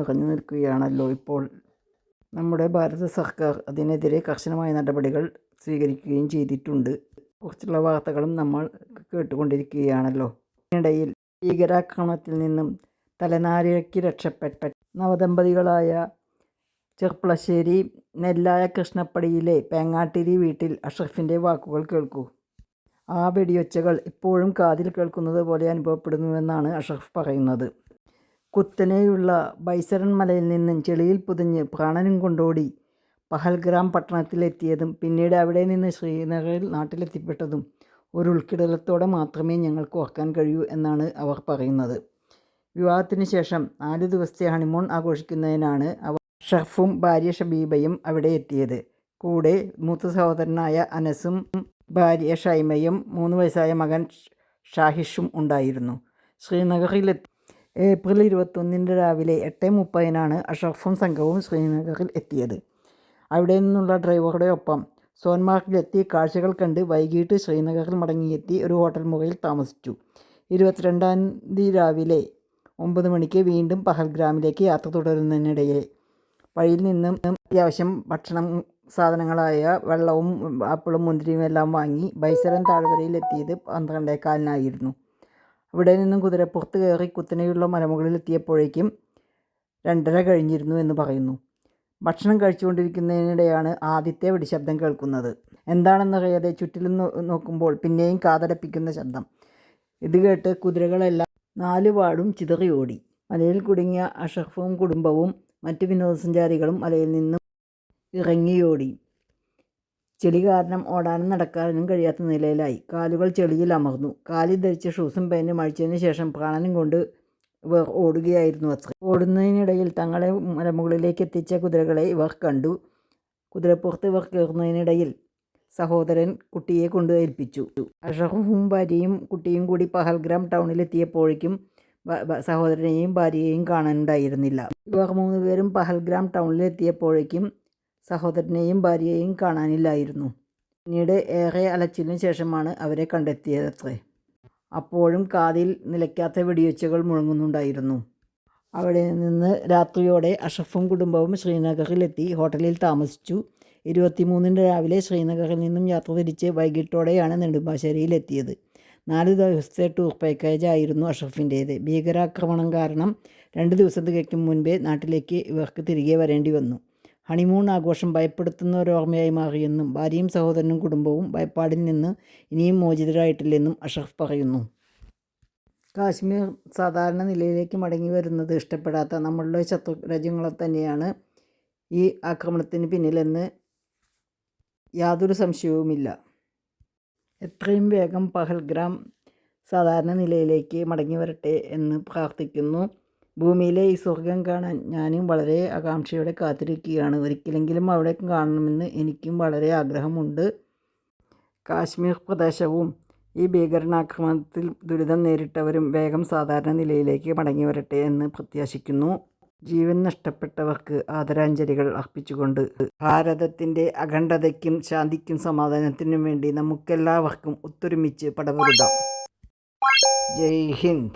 നിറഞ്ഞു നിൽക്കുകയാണല്ലോ ഇപ്പോൾ. നമ്മുടെ ഭാരത സർക്കാർ അതിനെതിരെ കർശനമായ നടപടികൾ സ്വീകരിക്കുകയും ചെയ്തിട്ടുണ്ട്. കുറിച്ചുള്ള വാർത്തകളും നമ്മൾ കേട്ടുകൊണ്ടിരിക്കുകയാണല്ലോ. ഇതിനിടയിൽ ഭീകരാക്രമണത്തിൽ നിന്നും തലനാരിഴയ്ക്ക് രക്ഷപ്പെട്ട നവദമ്പതികളായ ചെർപ്പളശ്ശേരി നെല്ലായ കൃഷ്ണപ്പടിയിലെ പേങ്ങാട്ടിരി വീട്ടിൽ അഷ്റഫിന്റെ വാക്കുകൾ കേൾക്കൂ. ആ വെടിയൊച്ചകൾ ഇപ്പോഴും കാതിൽ കേൾക്കുന്നത് പോലെ അനുഭവപ്പെടുന്നുവെന്നാണ് അഷ്റഫ് പറയുന്നത്. കുത്തനെയുള്ള ബൈസരൺ മലയിൽ നിന്നും ചെളിയിൽ പുതിഞ്ഞ് പ്രാണനും കൊണ്ടോടി പഹൽഗ്രാം പട്ടണത്തിലെത്തിയതും പിന്നീട് അവിടെ നിന്ന് ശ്രീനഗറിൽ നാട്ടിലെത്തിപ്പെട്ടതും ഒരു ഉൾക്കിടലത്തോടെ മാത്രമേ ഞങ്ങൾക്ക് ഓർക്കാൻ കഴിയൂ എന്നാണ് അവർ പറയുന്നത്. വിവാഹത്തിന് ശേഷം നാല് ദിവസത്തെ ഹണിമൂൺ ആഘോഷിക്കുന്നതിനാണ് അവർ ഷർഫും ഭാര്യ ഷബീബയും അവിടെ എത്തിയത്. കൂടെ മൂത്ത സഹോദരനായ അനസും ഭാര്യ ഷൈമയും മൂന്ന് വയസ്സായ മകൻ ഷാഹിഷും ഉണ്ടായിരുന്നു. ശ്രീനഗറിലെത്തി ഏപ്രിൽ ഇരുപത്തൊന്നിന്റെ രാവിലെ എട്ട് മുപ്പതിനാണ് അഷറഫും സംഘവും ശ്രീനഗറിൽ എത്തിയത്. അവിടെ നിന്നുള്ള ഡ്രൈവറുടെ ഒപ്പം സോൻമാർഗിലെത്തി കാഴ്ചകൾ കണ്ട് വൈകിട്ട് ശ്രീനഗറിൽ മടങ്ങിയെത്തി ഒരു ഹോട്ടൽ മുറിയിൽ താമസിച്ചു. ഇരുപത്തിരണ്ടാം തീയതി രാവിലെ ഒമ്പത് മണിക്ക് വീണ്ടും പഹൽഗ്രാമിലേക്ക് യാത്ര തുടരുന്നതിനിടയിൽ വഴിയിൽ നിന്നും അത്യാവശ്യം ഭക്ഷണം സാധനങ്ങളായ വെള്ളവും ആപ്പിളും മുന്തിരിയും എല്ലാം വാങ്ങി ബൈസരൻ താഴ്വരയിലെത്തിയത് പന്ത്രണ്ടേകാലിനായിരുന്നു. ഇവിടെ നിന്നും കുതിരപ്പുറത്ത് കയറി കുത്തനെയുള്ള മലമുകളിലെത്തിയപ്പോഴേക്കും രണ്ടര കഴിഞ്ഞിരുന്നു എന്ന് പറയുന്നു. ഭക്ഷണം കഴിച്ചുകൊണ്ടിരിക്കുന്നതിനിടെയാണ് ആദ്യത്തെ വെടിശബ്ദം കേൾക്കുന്നത്. എന്താണെന്നറിയാതെ ചുറ്റിലും നോക്കുമ്പോൾ പിന്നെയും കാതടപ്പിക്കുന്ന ശബ്ദം. ഇത് കേട്ട് കുതിരകളെല്ലാം നാലുപാടും ചിതറി ഓടി. മലയിൽ കുടുങ്ങിയ അഷറഫും കുടുംബവും മറ്റു വിനോദസഞ്ചാരികളും മലയിൽ നിന്നും ഇറങ്ങിയോടി. ചെളി കാരണം ഓടാനും നടക്കാനും കഴിയാത്ത നിലയിലായി. കാലുകൾ ചെളിയിൽ അമർന്നു. കാലിൽ ധരിച്ച ഷൂസും പാന്റും അഴിച്ചതിന് ശേഷം പ്രാണനും കൊണ്ട് ഇവർ ഓടുകയായിരുന്നു അത്ര. ഓടുന്നതിനിടയിൽ തങ്ങളെ മലമുകളിലേക്ക് എത്തിച്ച കുതിരകളെ ഇവർ കണ്ടു. കുതിരപ്പുറത്ത് ഇവർ കയറുന്നതിനിടയിൽ സഹോദരൻ കുട്ടിയെ കൊണ്ട് ഏൽപ്പിച്ചു. അഷറഫും ഭാര്യയും കുട്ടിയും കൂടി പഹൽഗ്രാം ടൗണിലെത്തിയപ്പോഴേക്കും സഹോദരനെയും ഭാര്യയെയും കാണാനുണ്ടായിരുന്നില്ല. ഇവർ മൂന്നുപേരും പഹൽഗ്രാം ടൗണിലെത്തിയപ്പോഴേക്കും സഹോദരനെയും ഭാര്യയെയും കാണാനില്ലായിരുന്നു. പിന്നീട് ഏറെ അലച്ചിലിന് ശേഷമാണ് അവരെ കണ്ടെത്തിയതത്രേ. അപ്പോഴും കാതിൽ നിലയ്ക്കാത്ത വെടിയൊച്ചകൾ മുഴങ്ങുന്നുണ്ടായിരുന്നു. അവിടെ നിന്ന് രാത്രിയോടെ അഷഫും കുടുംബവും ശ്രീനഗറിലെത്തി ഹോട്ടലിൽ താമസിച്ചു. ഇരുപത്തിമൂന്നിന് രാവിലെ ശ്രീനഗറിൽ നിന്നും യാത്ര തിരിച്ച് വൈകിട്ടോടെയാണ് നെടുമ്പാശ്ശേരിയിലെത്തിയത്. നാല് ദിവസത്തെ ടൂർ പാക്കേജ് ആയിരുന്നു അഷറഫിന്റേത് ഭീകരാക്രമണം കാരണം രണ്ട് ദിവസത്തേക്ക് മുൻപേ നാട്ടിലേക്ക് ഇവർക്ക് തിരികെ വരേണ്ടി വന്നു. ഹണിമൂൺ ആഘോഷം ഭയപ്പെടുത്തുന്ന ഒരു ഓർമ്മയായി മാറിയെന്നും ഭാര്യയും സഹോദരനും കുടുംബവും ഭയപ്പാടിൽ നിന്ന് ഇനിയും മോചിതരായിട്ടില്ലെന്നും അഷറഫ് പറയുന്നു. കാശ്മീർ സാധാരണ നിലയിലേക്ക് മടങ്ങി വരുന്നത് ഇഷ്ടപ്പെടാത്ത നമ്മളുടെ ശത്രു രാജ്യങ്ങളെ തന്നെയാണ് ഈ ആക്രമണത്തിന് പിന്നിലെന്ന് യാതൊരു സംശയവുമില്ല. എത്രയും വേഗം പഹൽഗ്രാം സാധാരണ നിലയിലേക്ക് മടങ്ങി വരട്ടെ എന്ന് പ്രാർത്ഥിക്കുന്നു. ഭൂമിയിലെ ഈ സ്വർഗം കാണാൻ ഞാനും വളരെ ആകാംക്ഷയോടെ കാത്തിരിക്കുകയാണ്. ഒരിക്കലെങ്കിലും അവിടെ കാണണമെന്ന് എനിക്കും വളരെ ആഗ്രഹമുണ്ട്. കാശ്മീർ പ്രദേശവും ഈ ഭീകരണാക്രമണത്തിൽ ദുരിതം നേരിട്ടവരും വേഗം സാധാരണ നിലയിലേക്ക് മടങ്ങി വരട്ടെ എന്ന് പ്രത്യാശിക്കുന്നു. ജീവൻ നഷ്ടപ്പെട്ടവർക്ക് ആദരാഞ്ജലികൾ അർപ്പിച്ചുകൊണ്ട് ഭാരതത്തിന്റെ അഖണ്ഡതയ്ക്കും ശാന്തിക്കും സമാധാനത്തിനും വേണ്ടി നമുക്കെല്ലാവർക്കും ഒത്തൊരുമിച്ച് പടപെടുതാം ജയ് ഹിന്ദ്.